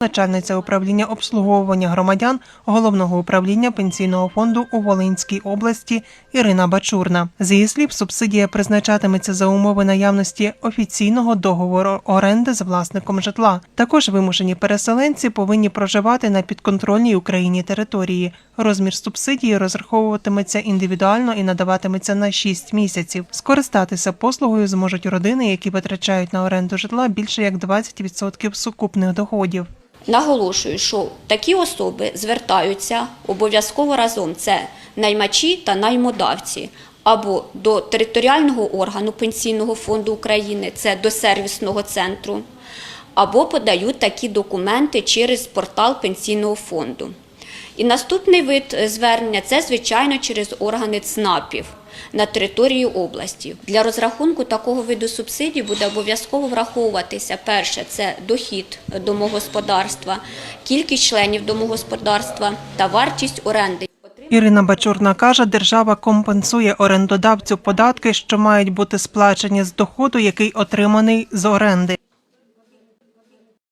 Начальниця управління обслуговування громадян головного управління пенсійного фонду у Волинській області Ірина Бачурна. З її слів, субсидія призначатиметься за умови наявності офіційного договору оренди з власником житла. Також вимушені переселенці повинні проживати на підконтрольній Україні території. Розмір субсидії розраховуватиметься індивідуально і надаватиметься на 6 місяців. Скористатися послугою зможуть родини, які витрачають на оренду житла більше як 20% сукупних доходів. Наголошую, що такі особи звертаються обов'язково разом. Це наймачі та наймодавці. Або до територіального органу Пенсійного фонду України, це до сервісного центру, або подають такі документи через портал Пенсійного фонду. І наступний вид е, звернення це, звичайно, через органи ЦНАПів на території області. Для розрахунку такого виду субсидій буде обов'язково враховуватися перше це дохід домогосподарства, кількість членів домогосподарства та вартість оренди. Ірина Бачурна каже, держава компенсує орендодавцю податки, що мають бути сплачені з доходу, який отриманий з оренди.